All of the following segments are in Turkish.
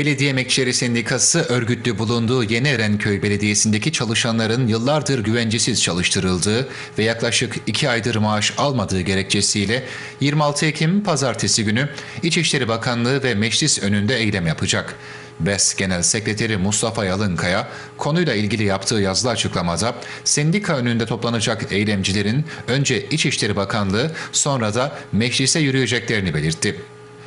Belediye Emekçileri Sendikası örgütlü bulunduğu Yeni Erenköy Belediyesi'ndeki çalışanların yıllardır güvencesiz çalıştırıldığı ve yaklaşık iki aydır maaş almadığı gerekçesiyle 26 Ekim Pazartesi günü İçişleri Bakanlığı ve meclis önünde eylem yapacak. BES Genel Sekreteri Mustafa Yalınkaya konuyla ilgili yaptığı yazılı açıklamada sendika önünde toplanacak eylemcilerin önce İçişleri Bakanlığı sonra da meclise yürüyeceklerini belirtti.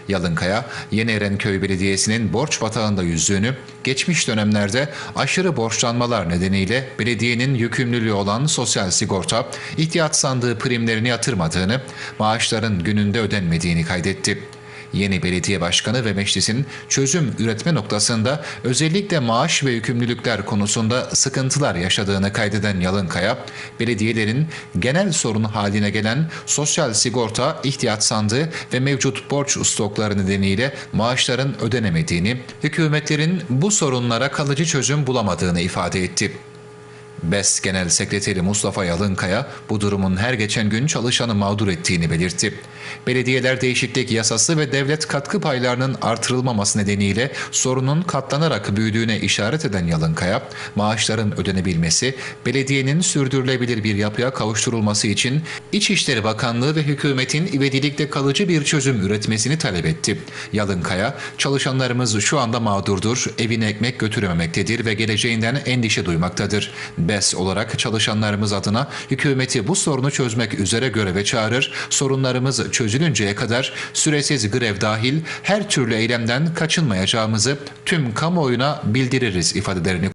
Yalınkaya, Yeni Erenköy Belediyesi'nin borç batağında yüzdüğünü, geçmiş dönemlerde aşırı borçlanmalar nedeniyle belediyenin yükümlülüğü olan sosyal sigorta, ihtiyat sandığı primlerini yatırmadığını, maaşların gününde ödenmediğini kaydetti. Yeni belediye başkanı ve meclisin çözüm üretme noktasında özellikle maaş ve yükümlülükler konusunda sıkıntılar yaşadığını kaydeden Yalınkaya, belediyelerin genel sorun haline gelen sosyal sigorta, ihtiyat sandığı ve mevcut borç stokları nedeniyle maaşların ödenemediğini, hükümetlerin bu sorunlara kalıcı çözüm bulamadığını ifade etti. BES Genel Sekreteri Mustafa Yalınkaya bu durumun her geçen gün çalışanı mağdur ettiğini belirtti. Belediyeler değişiklik yasası ve devlet katkı paylarının artırılmaması nedeniyle sorunun katlanarak büyüdüğüne işaret eden Yalınkaya, maaşların ödenebilmesi, belediyenin sürdürülebilir bir yapıya kavuşturulması için İçişleri Bakanlığı ve hükümetin ivedilikte kalıcı bir çözüm üretmesini talep etti. Yalınkaya, çalışanlarımız şu anda mağdurdur, evine ekmek götürememektedir ve geleceğinden endişe duymaktadır. BES olarak çalışanlarımız adına hükümeti bu sorunu çözmek üzere göreve çağırır, sorunlarımız çözülünceye kadar süresiz grev dahil her türlü eylemden kaçınmayacağımızı tüm kamuoyuna bildiririz ifadelerini